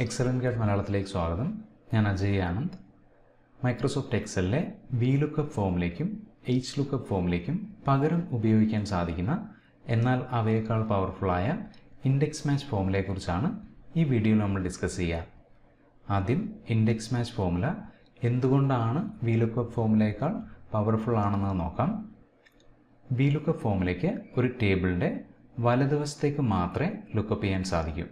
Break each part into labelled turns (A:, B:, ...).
A: Excellent guide മലയാളത്തിലേക്ക് സ്വാഗതം. ഞാൻ അജയ് ആനന്ദ്. മൈക്രോസോഫ്റ്റ് എക്സലിലെ വി ലുക്കപ്പ് ഫോമിലേക്കും എച്ച് ലുക്കപ്പ് ഫോമിലേക്കും പകരം ഉപയോഗിക്കാൻ സാധിക്കുന്ന എന്നാൽ അവയേക്കാൾ പവർഫുള്ളായ ഇൻഡെക്സ് മാച്ച് ഫോമിലെക്കുറിച്ചാണ് ഈ വീഡിയോ നമ്മൾ ഡിസ്കസ് ചെയ്യുക ആദ്യം ഇൻഡെക്സ് മാച്ച് ഫോമുല എന്തുകൊണ്ടാണ് വി ലുക്കപ്പ് ഫോമിലേക്കാൾ പവർഫുൾ ആണെന്ന് നോക്കാം. വി ലുക്കപ്പ് ഫോമിലേക്ക് ഒരു ടേബിളിന്റെ വലതുവശത്തേക്ക് മാത്രമേ ലുക്കപ്പ് ചെയ്യാൻ സാധിക്കൂ.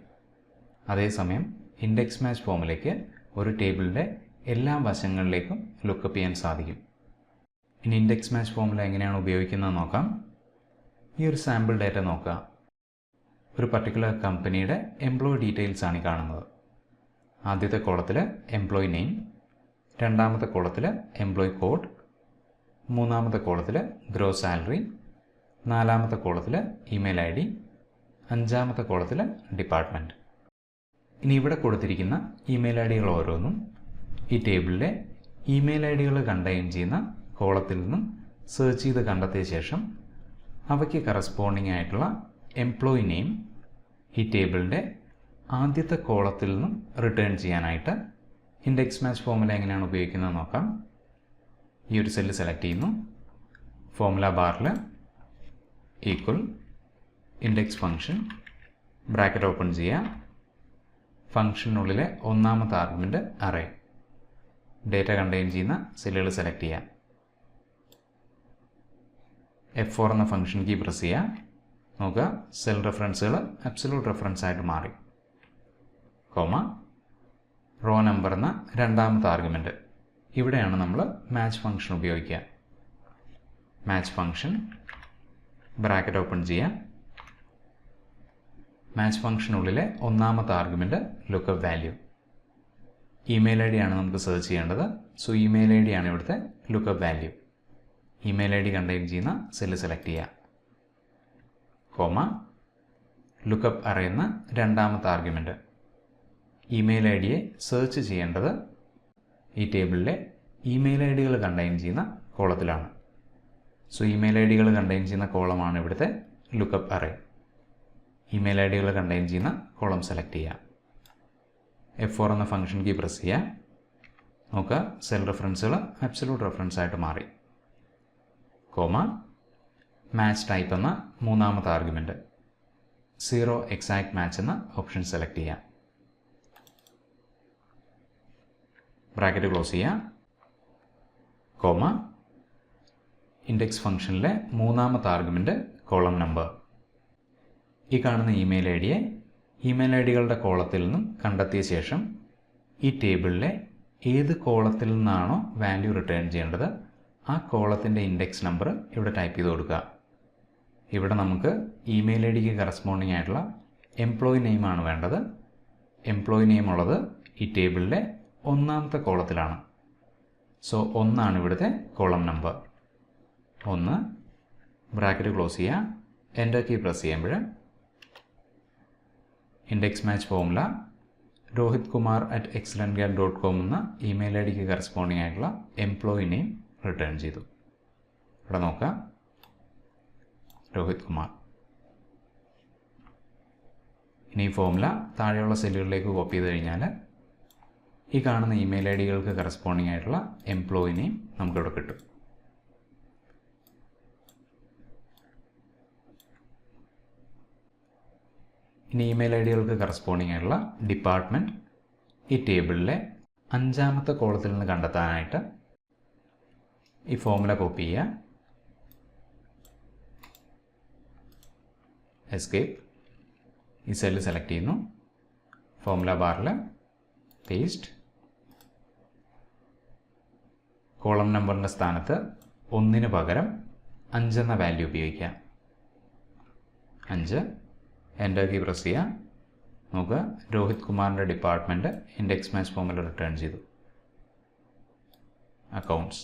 A: അതേസമയം ഇൻഡെക്സ് മാച്ച് ഫോമിലേക്ക് ഒരു ടേബിളിന്റെ എല്ലാ വശങ്ങളിലേക്കും ലുക്കപ്പ് ചെയ്യാൻ സാധിക്കും. ഇനി ഇൻഡെക്സ് മാച്ച് ഫോമുല എങ്ങനെയാണ് ഉപയോഗിക്കുന്നത് നോക്കാം. ഈ ഒരു സാമ്പിൾ ഡാറ്റ നോക്കുക. ഒരു പർട്ടിക്കുലർ കമ്പനിയുടെ എംപ്ലോയി ഡീറ്റെയിൽസ് ആണ് കാണുന്നത്. ആദ്യത്തെ കോളത്തിൽ എംപ്ലോയി നെയിം രണ്ടാമത്തെ കോളത്തിൽ എംപ്ലോയി കോഡ് മൂന്നാമത്തെ കോളത്തിൽ ഗ്രോസ് സാലറി നാലാമത്തെ കോളത്തിൽ ഇമെയിൽ ഐ ഡി അഞ്ചാമത്തെ കോളത്തിൽ ഡിപ്പാർട്ട്മെന്റ് ഇനി ഇവിടെ കൊടുത്തിരിക്കുന്ന ഇമെയിൽ ഐ ഡികൾ ഓരോന്നും ഈ ടേബിളിലെ ഇമെയിൽ ഐ ഡികൾ കണ്ടെയ്ൻ ചെയ്യുന്ന കോളത്തിൽ നിന്നും സെർച്ച് ചെയ്ത് കണ്ടെത്തിയ ശേഷം അവയ്ക്ക് കറസ്പോണ്ടിങ് ആയിട്ടുള്ള എംപ്ലോയി നെയിം ഈ ടേബിളിന്റെ ആദ്യത്തെ കോളത്തിൽ നിന്നും റിട്ടേൺ ചെയ്യാനായിട്ട് ഇൻഡെക്സ് മാച്ച് ഫോമുല എങ്ങനെയാണ് ഉപയോഗിക്കുന്നത് നോക്കാം. ഈ ഒരു സെല്ല് സെലക്ട് ചെയ്യുന്നു. ഫോമുല ബാറിൽ equal index function bracket open ചെയ്യുക. ഫംഗ്ഷനുള്ളിലെ ഒന്നാമത്തെ ആർഗ്യുമെന്റ് അറേ ഡേറ്റ കണ്ടെയ്ൻ ചെയ്യുന്ന സെല്ലുകൾ സെലക്ട് ചെയ്യാം. എഫ് ഫോർ എന്ന ഫംഗ്ഷൻ കീ പ്രസ് ചെയ്യുക നോക്കുക സെൽ റെഫറൻസുകൾ അബ്സലൂട്ട് റെഫറൻസ് ആയിട്ട് മാറി. കോമ റോ നമ്പർ എന്ന രണ്ടാമത്തെ ആർഗ്യുമെന്റ് ഇവിടെയാണ് നമ്മൾ മാച്ച് ഫംഗ്ഷൻ ഉപയോഗിക്കുക. മാച്ച് ഫംഗ്ഷൻ ബ്രാക്കറ്റ് ഓപ്പൺ ചെയ്യുക മാച്ച് ഫംഗ്ഷനുള്ളിലെ ഒന്നാമത്തെ argument lookup value email I D ആണ് നമുക്ക് സെർച്ച് ചെയ്യേണ്ടത്. സോ ഇമെയിൽ ഐ ഡി ആണ് ഇവിടുത്തെ lookup value email I D contain ചെയ്യുന്ന സെല്ല് സെലക്ട് ചെയ്യുക. കോമ ലുക്കപ്പ് അറിയുന്ന രണ്ടാമത്തെ ആർഗ്യുമെന്റ് ഇമെയിൽ ഐ ഡിയെ സെർച്ച് ചെയ്യേണ്ടത് ഈ ടേബിളിലെ ഇമെയിൽ ഐ ഡികൾ കണ്ടെയ്ൻ ചെയ്യുന്ന കോളത്തിലാണ്. സോ ഇമെയിൽ ഐ ഡികൾ കണ്ടെയ്ൻ ചെയ്യുന്ന കോളമാണ് ഇവിടുത്തെ ലുക്കപ്പ് അറേ ഇമെയിൽ ഐ ഡികൾ കണ്ടെയ്ൻ ചെയ്യുന്ന കോളം സെലക്ട് ചെയ്യുക. എഫ് ഫോർ എന്ന ഫംഗ്ഷൻ കീ പ്രസ് ചെയ്യുക. നോക്കുക സെൽ റെഫറൻസുകൾ അബ്സലൂട്ട് റെഫറൻസ് ആയിട്ട് മാറി. കോമ മാച്ച് ടൈപ്പ് എന്ന മൂന്നാമത്തെ ആർഗ്യുമെന്റ് സീറോ എക്സാക്ട് മാച്ച് എന്ന ഓപ്ഷൻ സെലക്ട് ചെയ്യുക. ബ്രാക്കറ്റ് ക്ലോസ് ചെയ്യുക. കോമ ഇൻഡെക്സ് ഫംഗ്ഷനിലെ മൂന്നാമത്തെ ആർഗ്യുമെന്റ് കോളം നമ്പർ ഈ കാണുന്ന ഇമെയിൽ ഐ ഡിയെ ഇമെയിൽ ഐ ഡികളുടെ കോളത്തിൽ നിന്നും കണ്ടെത്തിയ ശേഷം ഈ ടേബിളിലെ ഏത് കോളത്തിൽ നിന്നാണോ വാല്യൂ റിട്ടേൺ ചെയ്യേണ്ടത് ആ കോളത്തിന്റെ ഇൻഡെക്സ് നമ്പർ ഇവിടെ ടൈപ്പ് ചെയ്ത് കൊടുക്കുക. ഇവിടെ നമുക്ക് ഇമെയിൽ ഐ ഡിക്ക് കറസ്പോണ്ടിങ് ആയിട്ടുള്ള എംപ്ലോയി നെയിമാണ് വേണ്ടത്. എംപ്ലോയി നെയിം ഉള്ളത് ഈ ടേബിളിലെ ഒന്നാമത്തെ കോളത്തിലാണ്. സോ ഒന്നാണ് ഇവിടുത്തെ കോളം നമ്പർ ഒന്ന് ബ്രാക്കറ്റ് ക്ലോസ് ചെയ്യുക. എന്റർ കീ പ്രസ് ചെയ്യുമ്പോൾ index match formula Rohit Kumar at excellent Gyan dot com എന്ന ഇമെയിൽ ഐ ഡിക്ക് കറസ്പോണ്ടിങ് ആയിട്ടുള്ള എംപ്ലോയി നെയിം റിട്ടേൺ ചെയ്തു. ഇവിടെ നോക്കാം. രോഹിത് കുമാർ ഇനി ഈ ഫോമുല താഴെയുള്ള സെല്ലുകളിലേക്ക് കോപ്പി ചെയ്ത് കഴിഞ്ഞാൽ ഈ കാണുന്ന ഇമെയിൽ ഐ ഡികൾക്ക് കറസ്പോണ്ടിങ് ആയിട്ടുള്ള എംപ്ലോയി നെയിം നമുക്കിവിടെ കിട്ടും. ഇനി ഇമെയിൽ ഐ ഡികൾക്ക് കറസ്പോണ്ടിങ് ആയിട്ടുള്ള ഡിപ്പാർട്ട്മെന്റ് ഈ ടേബിളിലെ അഞ്ചാമത്തെ കോളത്തിൽ നിന്ന് കണ്ടെത്താനായിട്ട് ഈ ഫോമുല കോപ്പി ചെയ്യുക. എസ്കേപ്പ് ഈ സെല്ല് സെലക്ട് ചെയ്യുന്നു. ഫോമുല ബാറിൽ പേസ്റ്റ് കോളം നമ്പറിന്റെ സ്ഥാനത്ത് ഒന്നിന് പകരം അഞ്ചെന്ന വാല്യൂ ഉപയോഗിക്കാം അഞ്ച്. എന്റർ കീ പ്രസ് ചെയ്യുക നോക്കുക. രോഹിത് കുമാറിന്റെ ഡിപ്പാർട്ട്മെന്റ് ഇൻഡെക്സ് മാച്ച് ഫോമിൽ റിട്ടേൺ ചെയ്തു. അക്കൗണ്ട്സ്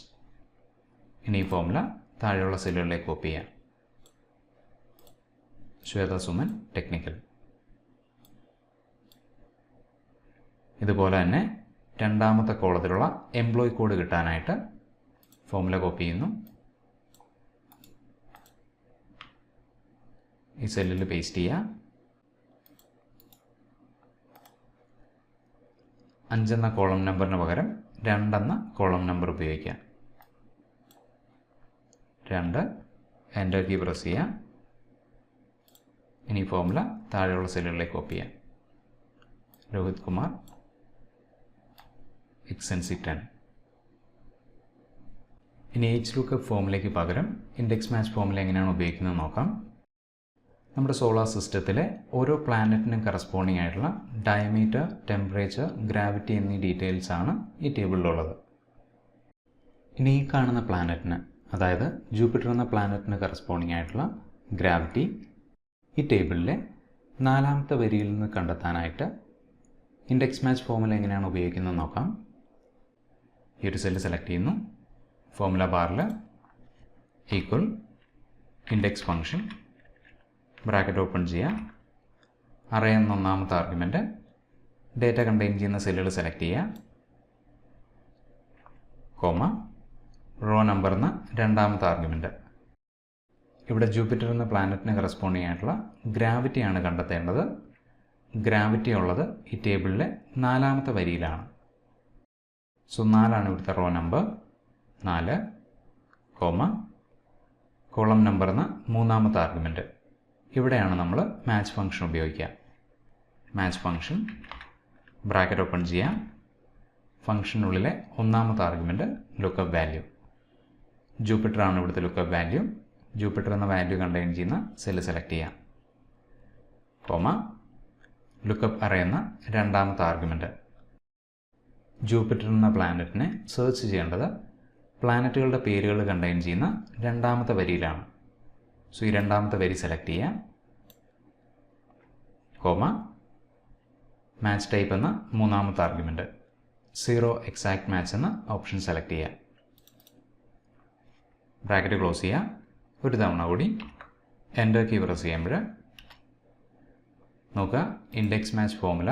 A: ഇനി ഈ ഫോമിൽ താഴെയുള്ള സെല്ലുകളിലേക്ക് കോപ്പി ചെയ്യാം. ശ്വേത സുമൻ ടെക്നിക്കൽ ഇതുപോലെ തന്നെ രണ്ടാമത്തെ കോളത്തിലുള്ള എംപ്ലോയി കോഡ് കിട്ടാനായിട്ട് ഫോമുല കോപ്പി ചെയ്യുന്നു. ഈ സെല്ലിൽ പേസ്റ്റ് ചെയ്യുക അഞ്ചെന്ന കോളം നമ്പറിന് പകരം രണ്ടെന്ന കോളം നമ്പർ ഉപയോഗിക്കാം രണ്ട് എന്റർ കീ പ്രസ് ചെയ്യാം ഇനി ഫോമുല താഴെയുള്ള സെല്ലുകളിലേക്ക് കോപ്പി ചെയ്യാം. രോഹിത് കുമാർ എക്സൻസി ടെൻ ഇനി എച്ച് ലുക്കപ്പ് ഫോമിലേക്ക് പകരം ഇൻഡെക്സ് മാച്ച് ഫോമിൽ എങ്ങനെയാണ് ഉപയോഗിക്കുന്നത് നോക്കാം. നമ്മുടെ സോളാർ സിസ്റ്റത്തിലെ ഓരോ പ്ലാനറ്റിനും കറസ്പോണ്ടിങ് ആയിട്ടുള്ള ഡയമീറ്റർ ടെമ്പറേച്ചർ ഗ്രാവിറ്റി എന്നീ ഡീറ്റെയിൽസ് ആണ് ഈ ടേബിളിലുള്ളത് ഇനി ഈ കാണുന്ന പ്ലാനറ്റിന് അതായത് ജൂപ്പിറ്റർ എന്ന പ്ലാനറ്റിന് കറസ്പോണ്ടിങ് ആയിട്ടുള്ള ഗ്രാവിറ്റി ഈ ടേബിളിലെ നാലാമത്തെ വരിയിൽ നിന്ന് കണ്ടെത്താനായിട്ട് ഇൻഡെക്സ് മാച്ച് ഫോമുല എങ്ങനെയാണ് ഉപയോഗിക്കുന്നത് നോക്കാം. ഈ ഒരു സെല്ല് സെലക്ട് ചെയ്യുന്നു. ഫോമുല ബാറിൽ equal index function bracket open ചെയ്യുക അറേ എന്ന ഒന്നാമത്തെ ആർഗ്യുമെന്റ് ഡേറ്റ കണ്ടെയ്ൻ ചെയ്യുന്ന സെല്ലുകൾ സെലക്ട് ചെയ്യുക കോമ റോ നമ്പർ എന്ന രണ്ടാമത്തെ ആർഗ്യുമെന്റ് ഇവിടെ ജൂപ്പിറ്റർ എന്ന പ്ലാനറ്റിന് കറസ്പോണ്ട് ആയിട്ടുള്ള ഗ്രാവിറ്റിയാണ് കണ്ടെത്തേണ്ടത്. ഗ്രാവിറ്റി ഉള്ളത് ഈ ടേബിളിലെ നാലാമത്തെ വരിയിലാണ്. സോ നാലാണ് ഇവിടുത്തെ റോ നമ്പർ നാല് കോമ കോളം നമ്പർ എന്ന മൂന്നാമത്തെ ആർഗ്യുമെന്റ് ഇവിടെയാണ് നമ്മൾ മാച്ച് ഫംഗ്ഷൻ ഉപയോഗിക്കുക. മാച്ച് ഫംഗ്ഷൻ ബ്രാക്കറ്റ് ഓപ്പൺ ചെയ്യാം. ഫംഗ്ഷനുള്ളിലെ ഒന്നാമത്തെ ആർഗ്യുമെന്റ് ലുക്കപ്പ് വാല്യൂ ജൂപ്പിറ്റർ ആണ് ഇവിടുത്തെ ലുക്കപ്പ് വാല്യൂ ജൂപ്പിറ്റർ എന്ന വാല്യൂ കണ്ടെയ്ൻ ചെയ്യുന്ന സെല്ല് സെലക്ട് ചെയ്യാം. കോമ ലുക്കപ്പ് അറേ എന്ന രണ്ടാമത്തെ ആർഗ്യുമെന്റ് ജൂപ്പിറ്റർ എന്ന പ്ലാനറ്റിനെ സെർച്ച് ചെയ്യേണ്ടത് പ്ലാനറ്റുകളുടെ പേരുകൾ കണ്ടെയ്ൻ ചെയ്യുന്ന രണ്ടാമത്തെ വരിയിലാണ്. സോ ഈ രണ്ടാമത്തെ വരി സെലക്ട് ചെയ്യാം. കോമ മാച്ച് ടൈപ്പ് എന്ന മൂന്നാമത്തെ ആർഗ്യുമെന്റ് സീറോ എക്സാക്ട് മാച്ച് എന്ന ഓപ്ഷൻ സെലക്ട് ചെയ്യാം. ബ്രാക്കറ്റ് ക്ലോസ് ചെയ്യാം. ഒരു തവണ കൂടി എന്റർ കീ പ്രസ് ചെയ്യുമ്പോൾ നോക്കുക ഇൻഡെക്സ് മാച്ച് ഫോമുല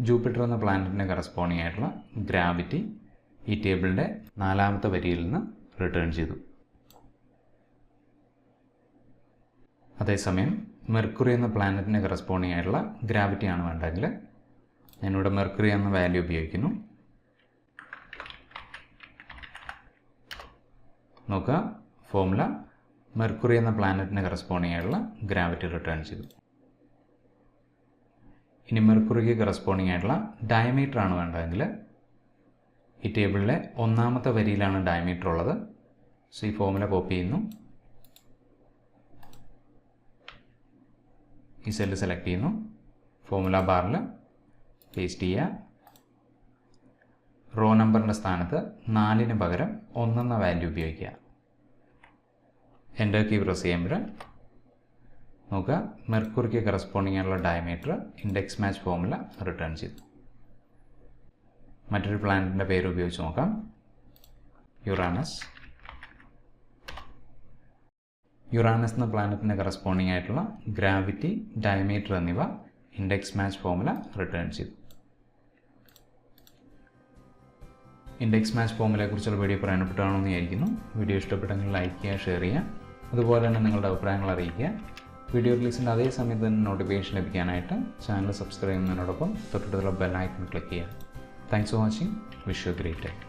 A: ജൂപ്പിറ്റർ എന്ന പ്ലാനറ്റിന് കറസ്പോണ്ടിങ് ആയിട്ടുള്ള ഗ്രാവിറ്റി ഈ ടേബിളിന്റെ നാലാമത്തെ വരിയിൽ നിന്ന് റിട്ടേൺ ചെയ്തു. അതേസമയം മെർക്കുറി എന്ന പ്ലാനറ്റിന് കറസ്പോണ്ടിങ് ആയിട്ടുള്ള ഗ്രാവിറ്റിയാണ് വേണ്ടതെങ്കിൽ ഞാനിവിടെ മെർക്കുറി എന്ന വാല്യൂ ഉപയോഗിക്കുന്നു. നോക്കുക ഫോമുല മെർക്കുറി എന്ന പ്ലാനറ്റിന് കറസ്പോണ്ടിങ് ആയിട്ടുള്ള ഗ്രാവിറ്റി റിട്ടേൺ ചെയ്തു. ഇനി മെർക്കുറിക്ക് കറസ്പോണ്ടിങ് ആയിട്ടുള്ള ഡയമീറ്റർ ആണ് വേണ്ടതെങ്കിൽ ഈ ടേബിളിലെ ഒന്നാമത്തെ വരിയിലാണ് ഡയമീറ്റർ ഉള്ളത്. സോ ഈ ഫോമുല കോപ്പി ചെയ്യുന്നു. ഈ സെല്ല് സെലക്ട് ചെയ്യുന്നു. ഫോമുല ബാറിൽ പേസ്റ്റ് ചെയ്യുക. റോ നമ്പറിന്റെ സ്ഥാനത്ത് നാലിന് പകരം ഒന്നെന്ന വാല്യൂ ഉപയോഗിക്കുക. എന്റർ കീ പ്രസ് ചെയ്യുമ്പോൾ നോക്കുക മെർക്കുറിക്ക് കറസ്പോണ്ടിങ് ആയുള്ള diameter index match formula return ചെയ്തു. മറ്റൊരു പ്ലാനറ്റിന്റെ പേര് ഉപയോഗിച്ച് നോക്കാം. യുറാനസ് യുറാനസ് എന്ന പ്ലാനറ്റിന് കറസ്പോണ്ടിങ് ആയിട്ടുള്ള ഗ്രാവിറ്റി ഡയമീറ്റർ എന്നിവ ഇൻഡെക്സ് മാച്ച് ഫോമുല റിട്ടേൺ ചെയ്തു. ഇൻഡെക്സ് മാച്ച് ഫോമുലയെക്കുറിച്ചുള്ള വീഡിയോ പ്രയോജനപ്പെട്ടാണെന്ന് വിചാരിക്കുന്നു. വീഡിയോ ഇഷ്ടപ്പെട്ടെങ്കിൽ ലൈക്ക് ചെയ്യുക ഷെയർ ചെയ്യുക. അതുപോലെ തന്നെ നിങ്ങളുടെ അഭിപ്രായങ്ങൾ അറിയിക്കുക. വീഡിയോ റിലീസിന്റെ അതേ സമയത്ത് തന്നെ നോട്ടിഫിക്കേഷൻ ലഭിക്കാനായിട്ട് ചാനൽ സബ്സ്ക്രൈബ് ചെയ്യുന്നതിനോടൊപ്പം തൊട്ടടുത്തുള്ള ബെൽ ഐക്കൺ ക്ലിക്ക് ചെയ്യുക. Thanks for watching wish you great day